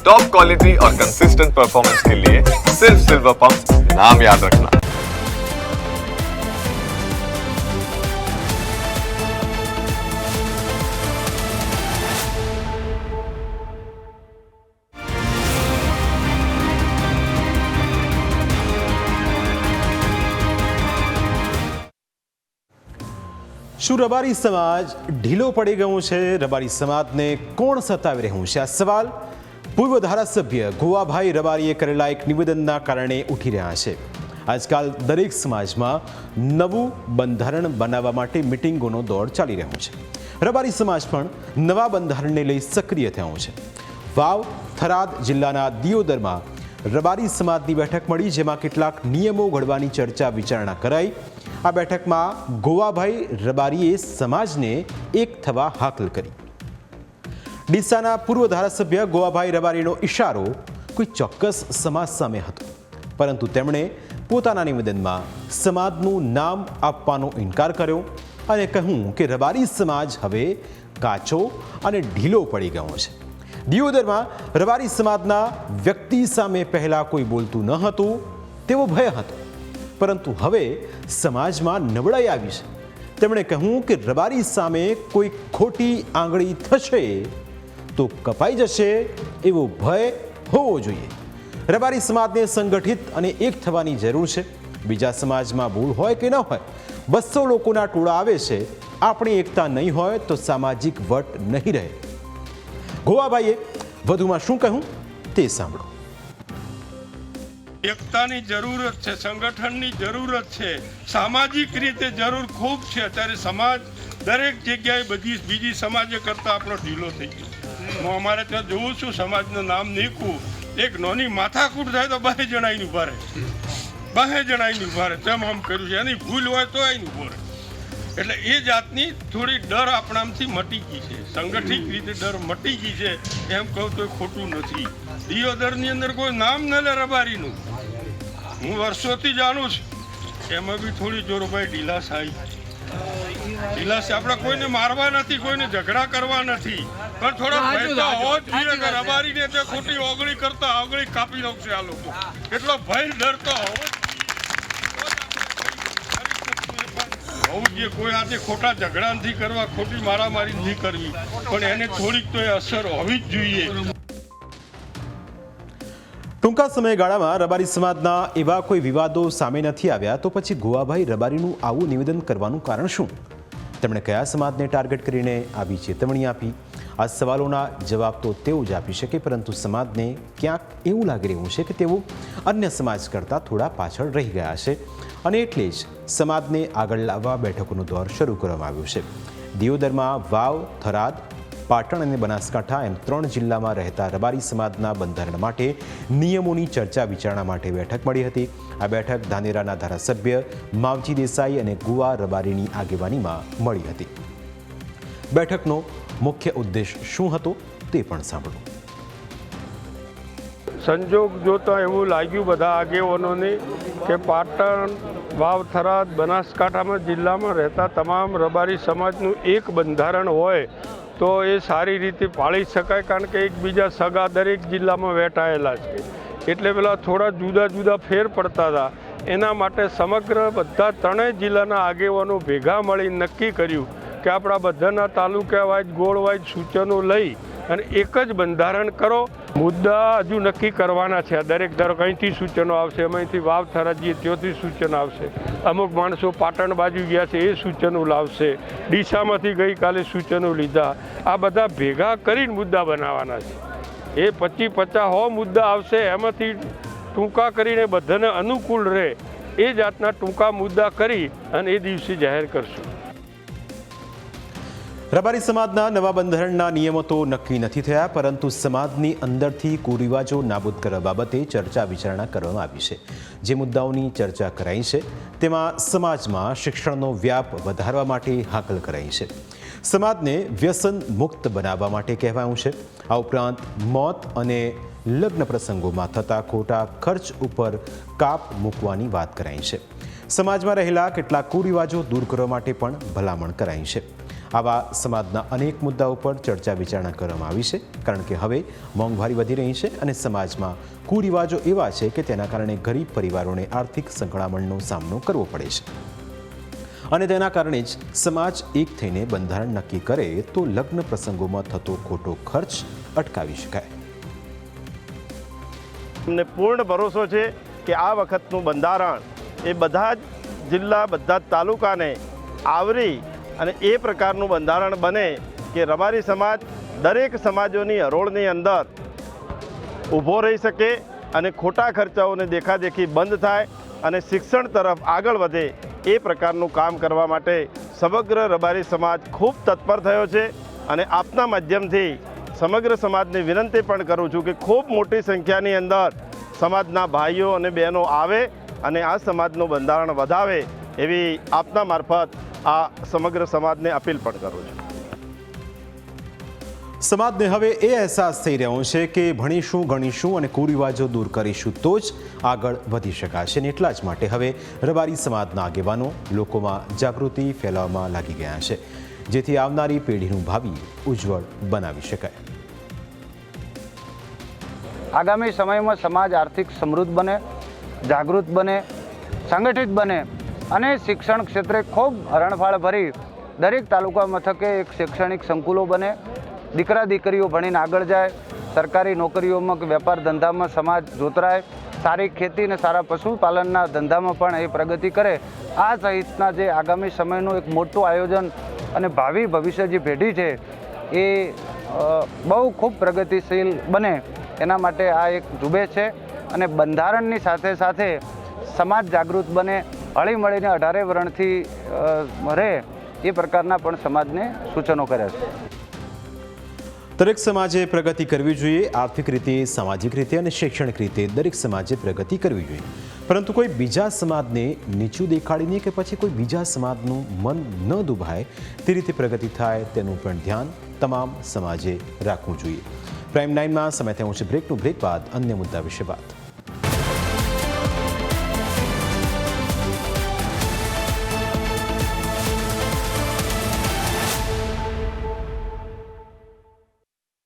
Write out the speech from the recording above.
Top quality और consistent performance के लिए सिर्फ सिल्वर पंप नाम याद रखना શું રબારી સમાજ ઢીલો પડી ગયો છે રબારી સમાજને કોણ સતાવી રહ્યું છે આ સવાલ પૂર્વ ધારાસભ્ય ગોવાભાઈ રબારીએ કરેલા એક નિવેદનના કારણે ઉઠી રહ્યા છે. આજકાલ દરેક સમાજમાં નવું બંધારણ બનાવવા માટે મિટિંગોનો દોર ચાલી રહ્યો છે. રબારી સમાજ પણ નવા બંધારણને લઈ સક્રિય થયો છે. વાવ, થરાદ જિલ્લાના દિયોદરમાં રબારી સમાજની બેઠક મળી, જેમાં કેટલાક નિયમો ઘડવાની ચર્ચા વિચારણા કરાઈ. આ બેઠકમાં ગોવાભાઈ રબારીએ સમાજને એક થવા હાકલ કરી. ડીસાના પૂર્વ ધારાસભ્ય ગોવાભાઈ રબારીનો ઇશારો કોઈ ચોક્કસ સમાજ સામે હતો. પરંતુ તેમણે પોતાના નિવેદનમાં સમાજનું નામ આપવાનો ઇનકાર કર્યો અને કહ્યું કે રબારી સમાજ હવે કાચો અને ઢીલો પડી ગયો છે. દિયોદરમાં રબારી સમાજના વ્યક્તિ સામે પહેલાં કોઈ બોલતું ન હતું, તેવો ભય હતો. પરંતુ હવે સમાજમાં નબળાઈ આવી છે. તેમણે કહ્યું કે રબારી સામે કોઈ ખોટી આંગળી થશે તો કપાઈ જશે એવો ભય હોવો જોઈએ. રબારી સમાજને સંગઠિત અને એક થવાની જરૂર છે. બીજા સમાજમાં ભૂલ હોય કે ન હોય, બસો લોકોના ટોળા આવે છે. આપણી એકતા નહીં હોય તો સામાજિક વટ નહીં રહે. ગોવાભાઈએ વધુમાં શું કહ્યું તે સાંભળો. એકતાની જરૂરત છે, સંગઠનની જરૂરત છે. સામાજિક રીતે જરૂર ખૂબ છે. અત્યારે સમાજ દરેક જગ્યાએ બધી બીજી સમાજે કરતાં આપણો ઢીલો થઈ ગયો. હું અમારે ત્યાં જોઉં છું, સમાજનું નામ નીકું એક નોની માથાકૂટ થાય તો બહે જણાઈને ઊભા રહે. બહે જણાઈને ઊભા રહે. તેમ આમ કર્યું છે. એની ભૂલ હોય તો આઈને ઊભો રહે. એટલે એ જાતની થોડી ડર આપણામાંથી મટી ગઈ છે. સંગઠિત રીતે ડર મટી ગઈ છે. એમ કહું તો ખોટું નથી. દિયોદરની અંદર કોઈ નામ ન લે રબારીનું. હું વર્ષોથી જાણું છું. એમાં બી થોડી જોરભાઈ ઢીલાસ આવી ઢીલાસ આપણે કોઈને મારવા નથી, કોઈને ઝઘડા કરવા નથી. પણ થોડા ભય તો હોવો જ જોઈએ કે રબારીને તે ખોટી ઓગળી કરતા ઓગળી કાપી નાખશે આ લોકો. એટલો ભય ડરતો હોવો હોવું જોઈએ કોઈ આજે ખોટા ઝઘડા નથી કરવા ખોટી મારામારી નથી કરવી. પણ એને થોડીક તો એ અસર હોવી જ જોઈએ. ટૂંકા સમયગાળામાં રબારી સમાજના એવા કોઈ વિવાદો સામે નથી આવ્યા તો પછી ગોવાભાઈ રબારીનું આવું નિવેદન કરવાનું કારણ શું? તેમણે કયા સમાજને ટાર્ગેટ કરીને આવી ચેતવણી આપી? આ સવાલોના જવાબ તો તેઓ જ આપી શકે, પરંતુ સમાજને ક્યાંક એવું લાગી રહ્યું છે કે તેઓ અન્ય સમાજ કરતાં થોડા પાછળ રહી ગયા છે. અને એટલે જ સમાજને આગળ લાવવા બેઠકોનો દોર શરૂ કરવામાં આવ્યો છે. દિયોદરમાં વાવ, થરાદ, પાટણ અને બનાસકાંઠા એમ ત્રણ જિલ્લામાં રહેતા રબારી સમાજના બંધારણ માટે નિયમોની ચર્ચા વિચારણા માટે બેઠક મળી હતી. આ બેઠક ધાનેરાના ધારાસભ્ય માવજી દેસાઈ અને ગુવા રબારીની આગેવાનીમાં મળી હતી. બેઠકનો મુખ્ય ઉદ્દેશ શું હતો તે પણ સાંભળો. સંજોગ જોતા એવું લાગ્યું બધા આગેવાનોને કે પાટણ વાવ થરાદ બનાસકાંઠામાં જિલ્લામાં રહેતા તમામ રબારી સમાજનું એક બંધારણ હોય તો એ સારી રીતે પાળી શકાય કારણ કે એકબીજા સગા દરેક જિલ્લામાં વેટાયેલા છે. એટલે પેલા થોડા જુદા જુદા ફેર પડતા હતા. એના માટે સમગ્ર બધા ત્રણેય જિલ્લાના આગેવાનો ભેગા મળી નક્કી કર્યું કે આપણા બધાના તાલુકા વાઇઝ ગોળ વાઇઝ સૂચનો લઈ અને એક જ બંધારણ કરો. મુદ્દા હજુ નક્કી કરવાના છે. દરેક ધારો અહીંથી સૂચનો આવશે, અમે અહીંથી વાવ થરાજીએ ત્યોથી સૂચનો આવશે. અમુક માણસો પાટણ બાજુ ગયા છે, એ સૂચનો લાવશે. ડીસામાંથી ગઈકાલે સૂચનો લીધા. આ બધા ભેગા કરીને મુદ્દા બનાવવાના છે. એ પચી પચાસ હો મુદ્દા આવશે, એમાંથી ટૂંકા કરીને બધાને અનુકૂળ રહે. એ જાતના ટૂંકા મુદ્દા કરી અને એ દિવસે જાહેર કરશું. રબારી સમાજના નવા બંધારણના નિયમો તો નક્કી નથી થયા, પરંતુ સમાજની અંદરથી કુરિવાજો નાબૂદ કરવા બાબતે ચર્ચા વિચારણા કરવામાં આવી છે. જે મુદ્દાઓની ચર્ચા કરાઈ છે, તેમાં સમાજમાં શિક્ષણનો વ્યાપ વધારવા માટે હાકલ કરાઈ છે. સમાજને વ્યસન મુક્ત બનાવવા માટે કહેવાયું છે. આ ઉપરાંત મોત અને લગ્ન પ્રસંગોમાં થતા ખોટા ખર્ચ ઉપર કાપ મૂકવાની વાત કરાઈ છે. સમાજમાં રહેલા કેટલાક કુરિવાજો દૂર કરવા માટે પણ ભલામણ કરાઈ છે. આવા સમાજના અનેક મુદ્દાઓ પર ચર્ચા વિચારણા કરવામાં આવી છે, કારણ કે હવે મોંઘવારી વધી રહી છે અને સમાજમાં કુરિવાજો એવા છે કે તેના કારણે ગરીબ પરિવારોને આર્થિક સંકળામણનો સામનો કરવો પડે છે. અને તેના કારણે જ સમાજ એક થઈને બંધારણ નક્કી કરે તો લગ્ન પ્રસંગોમાં થતો ખોટો ખર્ચ અટકાવી શકાય. અમને પૂર્ણ ભરોસો છે કે આ વખતનું બંધારણ એ બધા જ જિલ્લા, બધા જ તાલુકાને આવરી અને એ પ્રકારનું બંધારણ બને કે રબારી સમાજ દરેક સમાજોની હરોળની અંદર ઊભો રહી શકે અને ખોટા ખર્ચાઓને દેખાદેખી બંધ થાય અને શિક્ષણ તરફ આગળ વધે એ પ્રકારનું કામ કરવા માટે સમગ્ર રબારી સમાજ ખૂબ તત્પર થયો છે અને આપના માધ્યમથી સમગ્ર સમાજને વિનંતી પણ કરું છું કે ખૂબ મોટી સંખ્યાની અંદર સમાજના ભાઈઓ અને બહેનો આવે અને આ સમાજનું બંધારણ વધાવે એવી આપના મારફત આ સમગ્ર સમાજને અપીલ પણ કરું છું. સમાજને હવે એ અહેસાસ થઈ રહ્યો છે કે ભણીશું ગણીશું અને કુરિવાજો દૂર કરીશું તો જ આગળ વધી શકાશે અને એટલા જ માટે હવે રબારી સમાજના આગેવાનો લોકોમાં જાગૃતિ ફેલાવવામાં લાગી ગયા છે. જેથી આવનારી પેઢીનું ભાવિ ઉજ્જવળ બનાવી શકાય. આગામી સમયમાં સમાજ આર્થિક સમૃદ્ધ બને જાગૃત બને સંગઠિત બને અને શિક્ષણ ક્ષેત્રે ખૂબ હરણફાળ ભરી દરેક તાલુકા મથકે એક શૈક્ષણિક સંકુલો બને. દીકરા, દીકરીઓ ભણીને આગળ જાય. સરકારી નોકરીઓમાં કે વેપાર ધંધામાં સમાજ જોતરાય. સારી ખેતી અને સારા પશુપાલનના ધંધામાં પણ એ પ્રગતિ કરે. આ સહિતના જે આગામી સમયનું એક મોટું આયોજન અને ભાવિ ભવિષ્ય જે પેઢી છે, એ બહુ ખૂબ પ્રગતિશીલ બને. એના માટે આ એક ઝુંબેશ છે અને બંધારણની સાથે સાથે સમાજ જાગૃત બને. હળી મળીને અઢારે વર્ણથી રહે એ પ્રકારના પણ સમાજને સૂચનો કર્યા છે. દરેક સમાજે પ્રગતિ કરવી જોઈએ, આર્થિક રીતે, સામાજિક રીતે અને શૈક્ષણિક રીતે દરેક સમાજે પ્રગતિ કરવી જોઈએ. પરંતુ કોઈ બીજા સમાજને નીચું દેખાડીને કે પછી કોઈ બીજા સમાજનું મન ન દુભાય, તે રીતે પ્રગતિ થાય તેનું પણ ધ્યાન તમામ સમાજે રાખવું જોઈએ. પ્રાઇમ નાઇનમાં સમય થયો છે બ્રેકનું બ્રેક બાદ અન્ય મુદ્દા વિશે વાત.